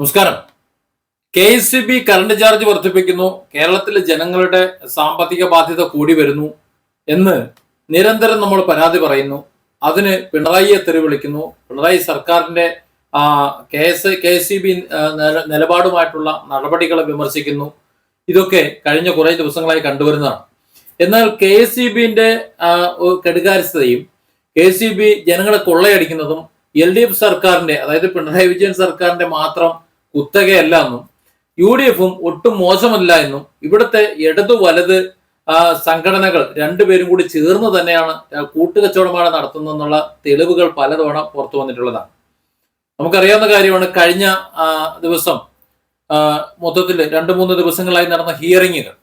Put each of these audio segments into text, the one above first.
നമസ്കാരം. K S B current charge വർദ്ധിപ്പിക്കുന്നു. കേരളത്തിലെ ജനങ്ങളുടെ സാമ്പത്തിക ബാധ്യത കൂടി വരുന്നു എന്ന് നിരന്തരം നമ്മൾ പരാതി പറയുന്നു. അതിന് പിണറായിയെ തെറി വിളിക്കുന്നു പിണറായി സർക്കാരിന്റെ K S K S C B നിലപാടുമായിട്ടുള്ള നടപടികളെ വിമർശിക്കുന്നു. ഇതൊക്കെ കഴിഞ്ഞ കുറേ ദിവസങ്ങളായി കണ്ടുവരുന്നതാണ്. എന്നാൽ കെ എസ് സി ബിന്റെ കെടുകാര്യസ്ഥതയും കെ ഇ ബി ജനങ്ങളെ കൊള്ളയടിക്കുന്നതും എൽ ഡി എഫ് സർക്കാരിന്റെ അതായത് പിണറായി വിജയൻ സർക്കാരിന്റെ മാത്രം കുത്തകയല്ല എന്നും യു ഡി എഫും ഒട്ടും മോശമല്ല എന്നും ഇവിടുത്തെ ഇടതു വലത് സംഘടനകൾ രണ്ടുപേരും കൂടി ചേർന്ന് തന്നെയാണ് കൂട്ടുകച്ചവടമാണ് നടത്തുന്നതെന്നുള്ള തെളിവുകൾ പലതവണ പുറത്തു വന്നിട്ടുള്ളതാണ്. നമുക്കറിയാവുന്ന കാര്യമാണ് കഴിഞ്ഞ ദിവസം മൊത്തത്തിൽ രണ്ട് മൂന്ന് ദിവസങ്ങളായി നടന്ന ഹിയറിങ്ങുകൾ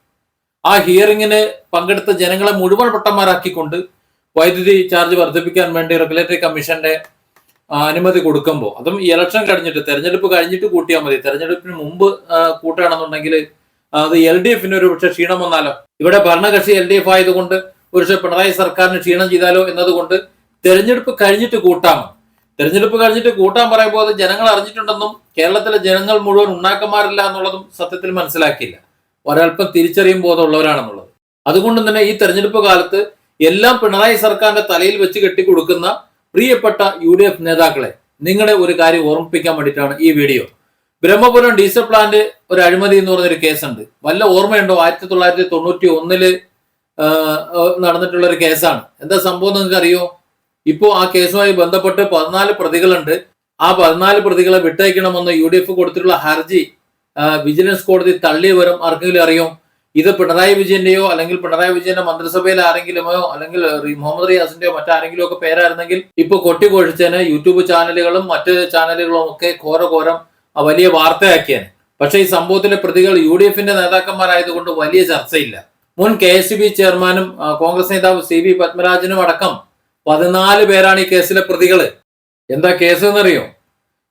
ആ ഹിയറിങ്ങിന് പങ്കെടുത്ത ജനങ്ങളെ മുഴുവൻ പൊട്ടന്മാരാക്കിക്കൊണ്ട് വൈദ്യുതി ചാർജ് വർദ്ധിപ്പിക്കാൻ വേണ്ടി റെഗുലേറ്ററി കമ്മീഷന്റെ അനുമതി കൊടുക്കുമ്പോൾ അതും ഇലക്ഷൻ കഴിഞ്ഞിട്ട് തെരഞ്ഞെടുപ്പ് കഴിഞ്ഞിട്ട് കൂട്ടിയാൽ മതി. തെരഞ്ഞെടുപ്പിന് മുമ്പ് കൂട്ടുകയാണെന്നുണ്ടെങ്കിൽ അത് എൽ ഡി എഫിന് ഒരു പക്ഷെ ക്ഷീണം വന്നാലോ? ഇവിടെ ഭരണകക്ഷി എൽ ഡി എഫ് ആയതുകൊണ്ട് ഒരു പക്ഷെ പിണറായി സർക്കാരിന് ക്ഷീണം ചെയ്താലോ എന്നതുകൊണ്ട് തെരഞ്ഞെടുപ്പ് കഴിഞ്ഞിട്ട് കൂട്ടാം തെരഞ്ഞെടുപ്പ് കഴിഞ്ഞിട്ട് കൂട്ടാൻ പറയുമ്പോൾ അത് ജനങ്ങൾ അറിഞ്ഞിട്ടുണ്ടെന്നും കേരളത്തിലെ ജനങ്ങൾ മുഴുവൻ ഉണ്ടാക്കന്മാരില്ല എന്നുള്ളതും സത്യത്തിൽ മനസ്സിലാക്കിയില്ല. ഒരൽപ്പം തിരിച്ചറിയും ബോധമുള്ളവരാണെന്നുള്ളത്. അതുകൊണ്ട് തന്നെ ഈ തെരഞ്ഞെടുപ്പ് കാലത്ത് എല്ലാം പിണറായി സർക്കാരിന്റെ തലയിൽ വെച്ച് കെട്ടിക്കൊടുക്കുന്ന പ്രിയപ്പെട്ട യു ഡി എഫ് നേതാക്കളെ നിങ്ങളെ ഒരു കാര്യം ഓർമ്മിപ്പിക്കാൻ വേണ്ടിയിട്ടാണ് ഈ വീഡിയോ. ബ്രഹ്മപുരം ഡീസൽ പ്ലാന്റ് ഒരു അഴിമതി എന്ന് പറഞ്ഞൊരു കേസുണ്ട്. വല്ല ഓർമ്മയുണ്ടോ? ആയിരത്തി തൊള്ളായിരത്തി തൊണ്ണൂറ്റി ഒന്നിൽ നടന്നിട്ടുള്ള ഒരു കേസാണ്. എന്താ സംഭവം നിങ്ങൾക്ക് അറിയോ ഇപ്പോൾ ആ കേസുമായി ബന്ധപ്പെട്ട് പതിനാല് പ്രതികളുണ്ട്. ആ പതിനാല് പ്രതികളെ വിട്ടയക്കണമെന്ന് യു ഡി എഫ് കൊടുത്തിട്ടുള്ള ഹർജി വിജിലൻസ് കോടതി തള്ളിയ വിവരം ആർക്കെങ്കിലും അറിയോ? ഇത് പിണറായി വിജയന്റെയോ അല്ലെങ്കിൽ പിണറായി വിജയന്റെ മന്ത്രിസഭയിൽ ആരെങ്കിലുമോ അല്ലെങ്കിൽ മുഹമ്മദ് റിയാസിന്റെയോ മറ്റാരെങ്കിലും ഒക്കെ പേരായിരുന്നെങ്കിൽ ഇപ്പൊ കൊട്ടിക്കൊഴിച്ചതിന് യൂട്യൂബ് ചാനലുകളും മറ്റ് ചാനലുകളും ഒക്കെ ഘോര ഘോരം വലിയ വാർത്തയാക്കിയാണ്. പക്ഷേ ഈ സംഭവത്തിലെ പ്രതികൾ യു ഡി എഫിന്റെ നേതാക്കന്മാരായതുകൊണ്ട് വലിയ ചർച്ചയില്ല. മുൻ കെ എസ് ബി ചെയർമാനും കോൺഗ്രസ് നേതാവ് സി വി പത്മരാജനും അടക്കം പതിനാല് പേരാണ് ഈ കേസിലെ പ്രതികൾ എന്താ കേസ് എന്നറിയോ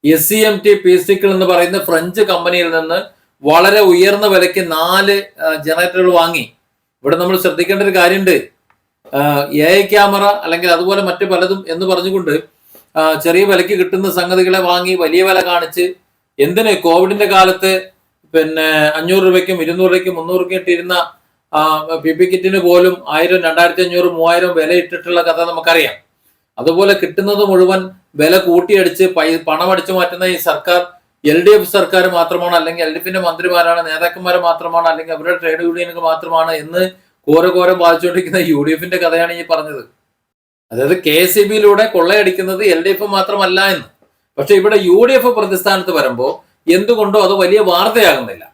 S C M T P sickle എന്ന് പറയുന്ന ഫ്രഞ്ച് കമ്പനിയിൽ നിന്ന് വളരെ ഉയർന്ന വിലയ്ക്ക് നാല് ജനറേറ്ററുകൾ വാങ്ങി. ഇവിടെ നമ്മൾ ശ്രദ്ധിക്കേണ്ട ഒരു കാര്യമുണ്ട്. എ ഐ ക്യാമറ അല്ലെങ്കിൽ അതുപോലെ മറ്റു പലതും എന്ന് പറഞ്ഞുകൊണ്ട് ചെറിയ വിലയ്ക്ക് കിട്ടുന്ന സംഗതികളെ വാങ്ങി വലിയ വില കാണിച്ച് എന്തിന് കോവിഡിന്റെ കാലത്ത് പിന്നെ അഞ്ഞൂറ് രൂപയ്ക്കും ഇരുന്നൂറ് രൂപയ്ക്കും മുന്നൂറ് രൂപയ്ക്കും ഇട്ടിരുന്ന പി പി കിറ്റിന് പോലും ആയിരം രണ്ടായിരത്തി അഞ്ഞൂറ് മൂവായിരം വില ഇട്ടിട്ടുള്ള കഥ നമുക്കറിയാം. അതുപോലെ കിട്ടുന്നത് മുഴുവൻ വില കൂട്ടിയടിച്ച് പണം അടിച്ചു മാറ്റുന്ന ഈ സർക്കാർ എൽ ഡി എഫ് സർക്കാർ മാത്രമാണ് അല്ലെങ്കിൽ എൽ ഡി എഫിന്റെ മന്ത്രിമാരാണ് നേതാക്കന്മാർ മാത്രമാണ് അല്ലെങ്കിൽ അവരുടെ ട്രേഡ് യൂണിയനുകൾ മാത്രമാണ് എന്ന് ഘോരഘോരം ബാധിച്ചുകൊണ്ടിരിക്കുന്ന യു ഡി എഫിന്റെ കഥയാണ് ഈ പറഞ്ഞത്. അതായത് കെ എസ് ഇ ബിയിലൂടെ കൊള്ളയടിക്കുന്നത് എൽ ഡി എഫ് മാത്രമല്ല എന്ന്. പക്ഷെ ഇവിടെ യു ഡി എഫ് പ്രതിസ്ഥാനത്ത് വരുമ്പോൾ എന്തുകൊണ്ടോ അത് വലിയ വാർത്തയാകുന്നില്ല.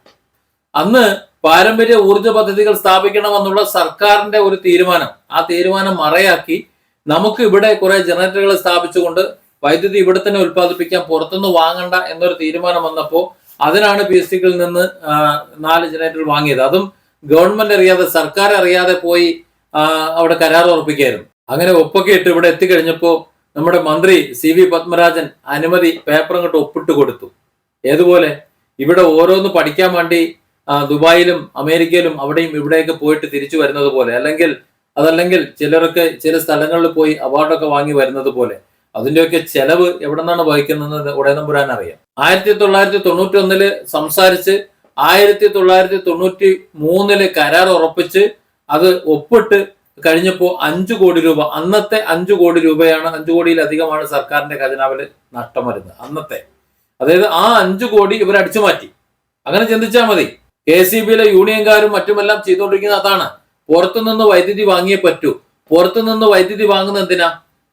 അന്ന് പാരമ്പര്യ ഊർജ പദ്ധതികൾ സ്ഥാപിക്കണമെന്നുള്ള സർക്കാരിന്റെ ഒരു തീരുമാനം ആ തീരുമാനം മറയാക്കി നമുക്ക് ഇവിടെ കുറെ ജനറേറ്ററുകൾ സ്ഥാപിച്ചുകൊണ്ട് വൈദ്യുതി ഇവിടെ തന്നെ ഉത്പാദിപ്പിക്കാൻ പുറത്തുനിന്ന് വാങ്ങണ്ട എന്നൊരു തീരുമാനം വന്നപ്പോൾ അതിനാണ് പി എസ് സികളിൽ നിന്ന് നാല് ജനറേറ്റർ വാങ്ങിയത്. അതും ഗവൺമെന്റ് അറിയാതെ സർക്കാർ അറിയാതെ പോയി അവിടെ കരാർ ഉറപ്പിക്കായിരുന്നു അങ്ങനെ ഒപ്പൊക്കെ ഇട്ട് ഇവിടെ എത്തിക്കഴിഞ്ഞപ്പോൾ നമ്മുടെ മന്ത്രി സി വി പത്മരാജൻ അനുമതി പേപ്പർ അങ്ങോട്ട് ഒപ്പിട്ട് കൊടുത്തു. ഏതുപോലെ ഇവിടെ ഓരോന്ന് പഠിക്കാൻ വേണ്ടി ദുബായിലും അമേരിക്കയിലും അവിടെയും ഇവിടെയൊക്കെ പോയിട്ട് തിരിച്ചു വരുന്നത് പോലെ അല്ലെങ്കിൽ അതല്ലെങ്കിൽ ചിലരൊക്കെ ചില സ്ഥലങ്ങളിൽ പോയി അവാർഡൊക്കെ വാങ്ങി വരുന്നത് പോലെ. അതിന്റെയൊക്കെ ചെലവ് എവിടെ നിന്നാണ് വഹിക്കുന്നത് ഉടയനമ്പുരാൻ അറിയാം. ആയിരത്തി തൊള്ളായിരത്തി തൊണ്ണൂറ്റി ഒന്നിൽ സംസാരിച്ച് ആയിരത്തി തൊള്ളായിരത്തി തൊണ്ണൂറ്റി മൂന്നിൽ കരാർ ഉറപ്പിച്ച് അത് ഒപ്പിട്ട് കഴിഞ്ഞപ്പോൾ അഞ്ചു കോടി രൂപ അന്നത്തെ അഞ്ചു കോടി രൂപയാണ് അഞ്ചു കോടിയിലധികമാണ് സർക്കാരിന്റെ ഖജനാവിൽ നഷ്ടം വരുന്നത് അന്നത്തെ. അതായത് ആ അഞ്ചു കോടി ഇവർ അടിച്ചു മാറ്റി. അങ്ങനെ ചിന്തിച്ചാൽ മതി. കെ സി ബിയിലെ യൂണിയൻകാരും മറ്റുമെല്ലാം ചെയ്തുകൊണ്ടിരിക്കുന്നത് അതാണ്. പുറത്തുനിന്ന് വൈദ്യുതി വാങ്ങിയേ പറ്റൂ. പുറത്തുനിന്ന് വൈദ്യുതി വാങ്ങുന്ന എന്തിനാ?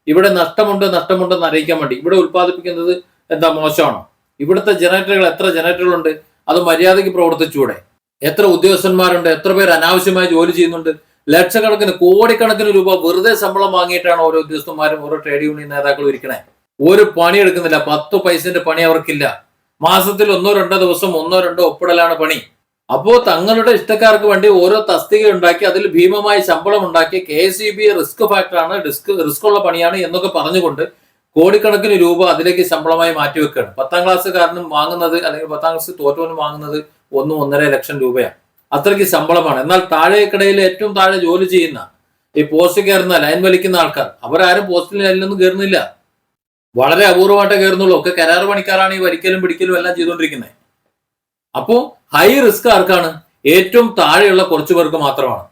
ഇവിടെ നഷ്ടമുണ്ട് നഷ്ടമുണ്ടെന്ന് അറിയിക്കാൻ വേണ്ടി. ഇവിടെ ഉൽപ്പാദിപ്പിക്കുന്നത് എന്താ മോശമാണോ? ഇവിടുത്തെ ജനറേറ്ററുകൾ എത്ര ജനറേറ്ററുകൾ ഉണ്ട് അത് മര്യാദയ്ക്ക് പ്രവർത്തിച്ചൂടെ? എത്ര ഉദ്യോഗസ്ഥന്മാരുണ്ട്? എത്ര പേർ അനാവശ്യമായി ജോലി ചെയ്യുന്നുണ്ട്? ലക്ഷക്കണക്കിന് കോടിക്കണക്കിന് രൂപ വെറുതെ ശമ്പളം വാങ്ങിയിട്ടാണ് ഓരോ ഉദ്യോഗസ്ഥന്മാരും ഓരോ ട്രേഡ് യൂണിയൻ നേതാക്കളും ഇരിക്കണേ. ഒരു പണി എടുക്കുന്നില്ല പത്ത് പൈസന്റെ പണി അവർക്കില്ല. മാസത്തിൽ ഒന്നോ രണ്ടോ ദിവസം ഒന്നോ രണ്ടോ ഒപ്പിടലാണ് പണി. അപ്പോ തങ്ങളുടെ ഇഷ്ടക്കാർക്ക് വേണ്ടി ഓരോ തസ്തിക ഉണ്ടാക്കി അതിൽ ഭീമമായ ശമ്പളം ഉണ്ടാക്കി കെ ഇ ബി റിസ്ക് ഫാക്ടറാണ് റിസ്ക് റിസ്ക് ഉള്ള പണിയാണ് എന്നൊക്കെ പറഞ്ഞുകൊണ്ട് കോടിക്കണക്കിന് രൂപ അതിലേക്ക് ശമ്പളമായി മാറ്റിവെക്കുകയാണ് പത്താം ക്ലാസ്സുകാരനും വാങ്ങുന്നത് അല്ലെങ്കിൽ പത്താം ക്ലാസ് തോറ്റവനും വാങ്ങുന്നത് ഒന്നും ഒന്നര ലക്ഷം രൂപയാണ്. അത്രയ്ക്ക് ശമ്പളമാണ്. എന്നാൽ താഴേക്കിടയിൽ ഏറ്റവും താഴെ ജോലി ചെയ്യുന്ന ഈ പോസ്റ്റ് കയറുന്ന ലൈൻ വലിക്കുന്ന ആൾക്കാർ അവരാരും പോസ്റ്റിൽ ലൈനിലൊന്നും കയറുന്നില്ല. വളരെ അപൂർവമായിട്ടേ കയറുന്നുള്ളൂ. ഒക്കെ കരാർ പണിക്കാരാണ് ഈ വരിക്കലും പിടിക്കലും എല്ലാം ചെയ്തുകൊണ്ടിരിക്കുന്നത്. അപ്പോ ഹൈ റിസ്ക് ആർക്കാണ്? ഏറ്റവും താഴെയുള്ള കുറച്ചു പേർക്ക് മാത്രമാണ്.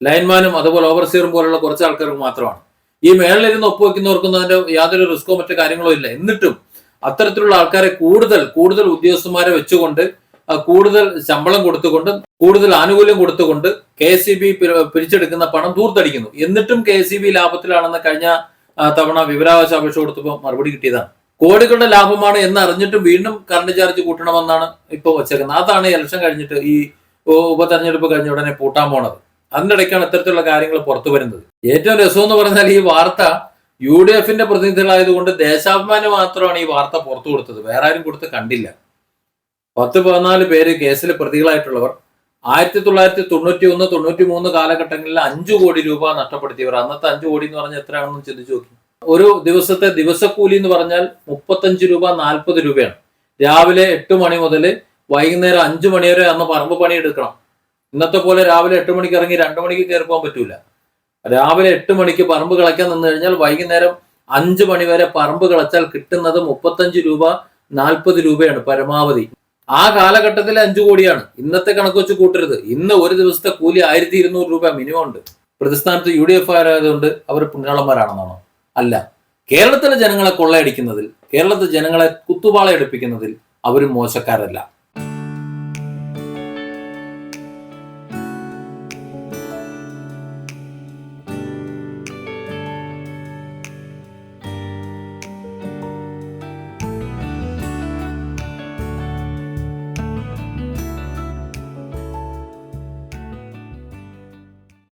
ലൈൻമാനും അതുപോലെ ഓവർസിയറും പോലുള്ള കുറച്ച് ആൾക്കാർക്ക് മാത്രമാണ്. ഈ മേളിലിരുന്ന് ഒപ്പുവെക്കുന്നവർക്കൊന്നും അതിന്റെ യാതൊരു റിസ്ക്കോ മറ്റു കാര്യങ്ങളോ ഇല്ല. എന്നിട്ടും അത്തരത്തിലുള്ള ആൾക്കാരെ കൂടുതൽ കൂടുതൽ ഉദ്യോഗസ്ഥന്മാരെ വെച്ചുകൊണ്ട് കൂടുതൽ ശമ്പളം കൊടുത്തുകൊണ്ട് കൂടുതൽ ആനുകൂല്യം കൊടുത്തുകൊണ്ട് കെ എസ് സി ബി പിരിച്ചെടുക്കുന്ന പണം ദൂർത്തടിക്കുന്നു. എന്നിട്ടും കെ എസ് സി ബി ലാഭത്തിലാണെന്ന് കഴിഞ്ഞ തവണ വിവരാവകാശ അപേക്ഷ കൊടുത്തപ്പോൾ മറുപടി കിട്ടിയതാണ്. കോടികളുടെ ലാഭമാണ് എന്ന് അറിഞ്ഞിട്ട് വീണ്ടും കറണ്ട് ചാർജ് കൂട്ടണമെന്നാണ് ഇപ്പൊ വച്ചേക്കുന്നത്. അതാണ് ഇലക്ഷൻ കഴിഞ്ഞിട്ട് ഈ ഉപതെരഞ്ഞെടുപ്പ് കഴിഞ്ഞ ഉടനെ പൂട്ടാൻ പോണത്. അതിനിടയ്ക്കാണ് ഇടയ്ക്കാണ് ഇത്തരത്തിലുള്ള കാര്യങ്ങൾ പുറത്തു വരുന്നത്. ഏറ്റവും രസം എന്ന് പറഞ്ഞാൽ ഈ വാർത്ത യു ഡി എഫിന്റെ പ്രതിനിധികളായതുകൊണ്ട് ദേശാഭിമാനി മാത്രമാണ് ഈ വാർത്ത പുറത്തു കൊടുത്തത്. വേറെ ആരും കൊടുത്ത് കണ്ടില്ല. പത്ത് പതിനാല് പേര് കേസിൽ പ്രതികളായിട്ടുള്ളവർ. ആയിരത്തി തൊള്ളായിരത്തി തൊണ്ണൂറ്റി ഒന്ന് തൊണ്ണൂറ്റി മൂന്ന് കാലഘട്ടങ്ങളിൽ അഞ്ചു കോടി രൂപ നഷ്ടപ്പെടുത്തിയവർ. അന്നത്തെ അഞ്ചു കോടി എന്ന് പറഞ്ഞാൽ എത്രയാണെന്ന് ചിന്തിച്ചു നോക്കി. ഒരു ദിവസത്തെ ദിവസക്കൂലി എന്ന് പറഞ്ഞാൽ മുപ്പത്തഞ്ച് രൂപ നാൽപ്പത് രൂപയാണ്. രാവിലെ എട്ട് മണി മുതൽ വൈകുന്നേരം അഞ്ചു മണി വരെ അന്ന് പറമ്പ് പണി എടുക്കണം. ഇന്നത്തെ പോലെ രാവിലെ എട്ട് മണിക്ക് ഇറങ്ങി രണ്ടു മണിക്ക് കയറി പോകാൻ പറ്റൂല. രാവിലെ എട്ട് മണിക്ക് പറമ്പ് കിളയ്ക്കാൻ നിന്ന് കഴിഞ്ഞാൽ വൈകുന്നേരം അഞ്ചു മണി വരെ പറമ്പ് കിളച്ചാൽ കിട്ടുന്നത് മുപ്പത്തഞ്ച് രൂപ നാൽപ്പത് രൂപയാണ് പരമാവധി. ആ കാലഘട്ടത്തിൽ അഞ്ചു കോടിയാണ്. ഇന്നത്തെ കണക്ക് വെച്ച് കൂട്ടരുത്. ഇന്ന് ഒരു ദിവസത്തെ കൂലി ആയിരത്തി ഇരുന്നൂറ് രൂപ മിനിമം ഉണ്ട്. പ്രതിസ്ഥാനത്ത് യു ഡി എഫ് ആയതുകൊണ്ട് അവർ പുണ്യാളന്മാരാണെന്നാണോ അല്ല. കേരളത്തിലെ ജനങ്ങളെ കൊള്ളയടിക്കുന്നതിൽ കേരളത്തിലെ ജനങ്ങളെ കുത്തുപാളയടുപ്പിക്കുന്നതിൽ അവരും മോശക്കാരല്ല.